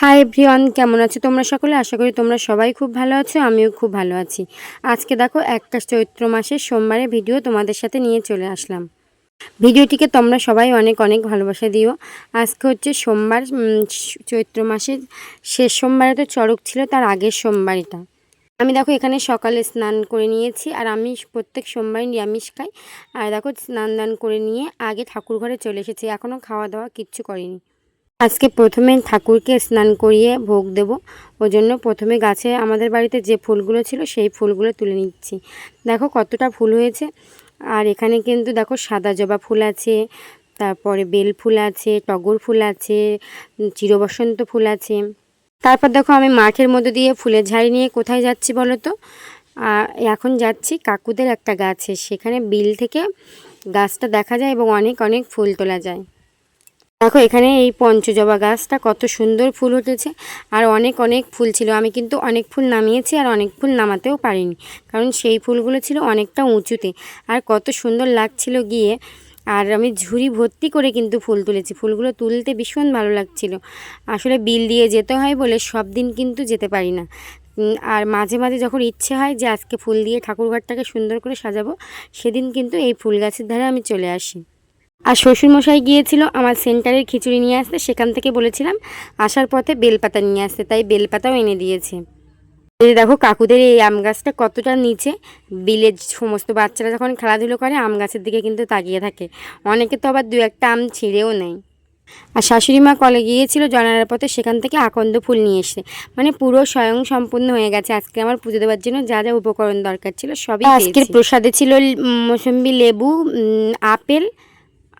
Hi everyone কেমন আছো তোমরা সকলে? আশা করি তোমরা সবাই খুব ভালো আছো, আমিও খুব ভালো আছি। আজকে দেখো, একটা চৈত্র মাসের সোমবারে ভিডিও তোমাদের সাথে নিয়ে চলে আসলাম। ভিডিওটিকে তোমরা সবাই অনেক অনেক ভালোবাসা দিও। আজকে হচ্ছে সোমবার চৈত্র মাসের শেষ সোমবারে তো চড়ক ছিল, তার আগের সোমবার এটা আমি দেখো, এখানে সকালে স্নান করে নিয়েছি, আর আমি প্রত্যেক সোমবারই নিরামিষ খাই। আর দেখো, স্নান দান করে নিয়ে আগে ঠাকুর ঘরে চলে এসেছি এখনও খাওয়া দাওয়া কিচ্ছু করিনি। আজকে প্রথমে ঠাকুরকে স্নান করিয়ে ভোগ দেব। ওই জন্য প্রথমে গাছে আমাদের বাড়িতে যে ফুলগুলো ছিল সেই ফুলগুলো তুলে নিচ্ছি। দেখো কতটা ফুল হয়েছে। আর এখানে কিন্তু দেখো সাদা জবা ফুল আছে, তারপরে বেল ফুল আছে, টগর ফুল আছে, চিরবসন্ত ফুল আছে। তারপর দেখো আমি মাঠের মধ্যে দিয়ে ফুলের ঝাড়ি নিয়ে কোথায় যাচ্ছি বলো তো? এখন যাচ্ছি কাকুদের একটা গাছে। সেখানে বিল থেকে গাছটা দেখা যায় এবং অনেক অনেক ফুল তোলা যায়। দেখো, এখানে এই পঞ্চজবা গাছটা কত সুন্দর ফুল উঠেছে আর অনেক অনেক ফুল ছিল। আমি কিন্তু অনেক ফুল নামিয়েছি আর অনেক ফুল নামাতেও পারিনি, কারণ সেই ফুলগুলো ছিল অনেকটা উঁচুতে। আর কত সুন্দর লাগছিল গিয়ে। আর আমি ঝুড়ি ভর্তি করে কিন্তু ফুল তুলেছি। ফুলগুলো তুলতে ভীষণ ভালো লাগছিল। আসলে বিল দিয়ে যেতে হয় বলে সব দিন কিন্তু যেতে পারি না। আর মাঝে মাঝে যখন ইচ্ছে হয় যে আজকে ফুল দিয়ে ঠাকুরঘরটাকে সুন্দর করে সাজাবো, সেদিন কিন্তু এই ফুল গাছের ধারে আমি চলে আসি। আর শ্বশুরমশাই গিয়েছিল আমার সেন্টারের খিচুড়ি নিয়ে আসতে সেখান থেকে বলেছিলাম আসার পথে বেলপাতা নিয়ে আসতে তাই বেলপাতাও এনে দিয়েছে। এই দেখো কাকুদের এই আম গাছটা কতটা নিচে বিলের সমস্ত বাচ্চারা যখন খেলাধুলো করে আম গাছের দিকে কিন্তু তাকিয়ে থাকে। অনেকে তো আবার দু একটা আম ছিঁড়েও নেয়। আর শাশুড়ি মা কলে গিয়েছিল জনার পথে সেখান থেকে আকন্দ ফুল নিয়ে এসে মানে পুরো স্বয়ং সম্পূর্ণ হয়ে গেছে। আজকে আমার পুজো দেওয়ার জন্য যা যা উপকরণ দরকার ছিল সবই আজকের প্রসাদে ছিল মৌসম্বি লেবু আপেল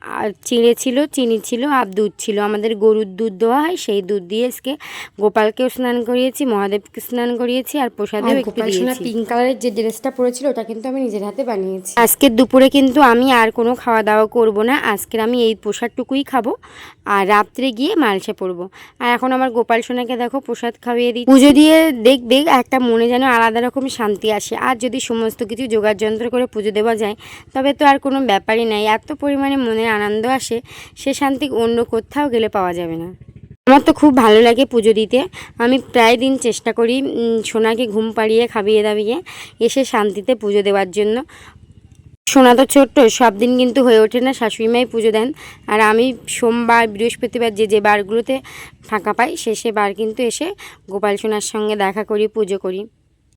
আর চিড়ে ছিল চিনি ছিল আর দুধ ছিল। আমাদের গরুর দুধ দেওয়া হয় সেই দুধ দিয়ে আজকে গোপালকেও স্নান করিয়েছি মহাদেবকে স্নান করিয়েছি আর প্রসাদেও একটু দিয়েছি। পিঙ্ক কালারের যে ড্রেসটা পরেছিল ওটা কিন্তু আমি নিজের হাতে বানিয়েছি। আজকের দুপুরে কিন্তু আমি আর কোনো খাওয়া দাওয়া করব না আজকের আমি এই প্রসাদটুকুই খাব আর রাত্রে গিয়ে মালসে পড়ব আর এখন আমার গোপাল সোনাকে দেখো প্রসাদ খাইয়ে দিই পুজো দিয়ে দেখবে একটা মনে যেন আলাদা রকম শান্তি আসে। আর যদি সমস্ত কিছু জোগাড় যন্ত্র করে পুজো দেওয়া যায় তবে তো আর কোনো ব্যাপারই নাই। এত পরিমাণে মনের আনন্দ আসে, সে শান্তি অন্য কোথাও গেলে পাওয়া যাবে না। আমার তো খুব ভালো লাগে পুজো দিতে। আমি প্রায় দিন চেষ্টা করি সোনাকে ঘুম পাড়িয়ে, খাবিয়ে দাবিয়ে এসে শান্তিতে পুজো দেওয়ার জন্য। সোনা তো ছোট্ট, সব দিন কিন্তু হয়ে ওঠে না, শাশুড়িমাই পুজো দেন। আর আমি সোমবার, বৃহস্পতিবার যে যে বারগুলোতে ফাঁকা পাই, সে সে বার কিন্তু এসে গোপাল সোনার সঙ্গে দেখা করি, পুজো করি।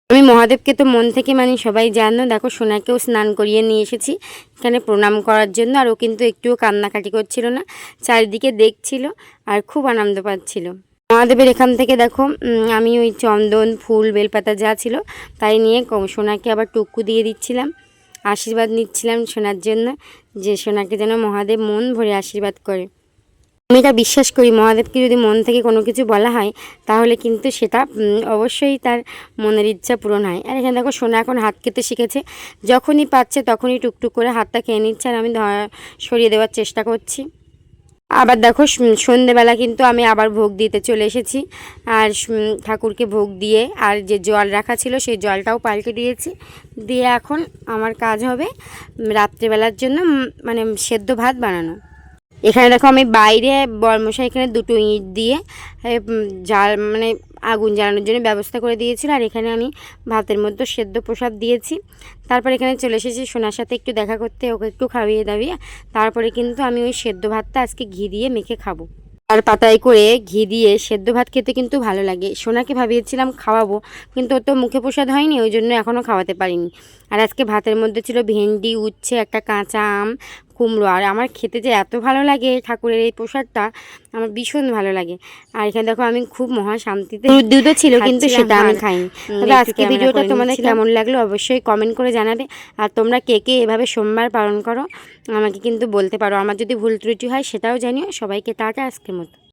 আমি মহাদেবকে তো মন থেকে মানে সবাই জানো, দেখো সোনাকেও স্নান করিয়ে নিয়ে এসেছি এখানে প্রণাম করার জন্য, আর ও কিন্তু একটুও কান্নাকাটি করছিল না, চারিদিকে দেখছিল আর খুব আনন্দ পাচ্ছিল। মহাদেবের এখান থেকে দেখো আমি ওই চন্দন, ফুল, বেলপাতা যা ছিল তাই নিয়ে সোনাকে আবার টুকু দিয়ে দিচ্ছিলাম, আশীর্বাদ নিচ্ছিলাম সোনার জন্য, যে সোনাকে যেন মহাদেব মন ভরে আশীর্বাদ করে। আমি এটা বিশ্বাস করি। মহাদেবকে যদি মন থেকে কোনো কিছু বলা হয়, তাহলে কিন্তু সেটা অবশ্যই তার মনের ইচ্ছা পূরণ হয়। আর এখানে দেখো, সোনা এখন হাত খেতে শিখেছে। যখনই পাচ্ছে তখনই টুকটুক করে হাতটা খেয়ে নিচ্ছে আর আমি সরিয়ে দেওয়ার চেষ্টা করছি। আবার দেখো সন্ধেবেলা কিন্তু আমি আবার ভোগ দিতে চলে এসেছি। আর ঠাকুরকে ভোগ দিয়ে আর যে জল রাখা ছিল, সেই জলটাও পাল্টে দিয়েছি। দিয়ে এখন আমার কাজ হবে রাত্রেবেলার জন্য মানে সেদ্ধ ভাত বানানো। এখানে দেখো আমি বাইরে বর্মশাই এখানে দুটো ইঁট দিয়ে জাল মানে আগুন জ্বালানোর জন্য ব্যবস্থা করে দিয়েছিল। আর এখানে আমি ভাতের মধ্যে সেদ্ধ প্রসাদ দিয়েছি। তারপর এখানে চলে এসেছি সোনার সাথে একটু দেখা করতে, ওকে একটু খাইয়ে দাবিয়ে তারপরে কিন্তু আমি ওই সেদ্ধ ভাতটা আজকে ঘি দিয়ে মেখে খাব। আর পাতায় করে ঘি দিয়ে সেদ্ধ ভাত খেতে কিন্তু ভালো লাগে। সোনাকে ভাবিয়েছিলাম খাওয়াবো, কিন্তু ওর তো মুখে প্রসাদ হয়নি, ওই জন্য এখনও খাওয়াতে পারিনি। আর আজকে ভাতের মধ্যে ছিল ভেন্ডি, উচ্ছে, একটা কাঁচা আম কুমড়ো। আর আমার খেতে যে এত ভালো লাগে ঠাকুরের এই প্রসাদটা আমার ভীষণ ভালো লাগে। আর এখানে দেখো আমি খুব মহা শান্তিতে দুধ দুধও ছিল কিন্তু সেটা আমি খাইনি। তবে আজকে ভিডিওটা তোমাদের কেমন লাগল অবশ্যই কমেন্ট করে জানাবে। আর তোমরা কে কে এভাবে সোমবার পালন করো আমাকে কিন্তু বলতে পারো। আমার যদি ভুল ত্রুটি হয় সেটাও জানিও। সবাইকে টাটা আজকের মতো।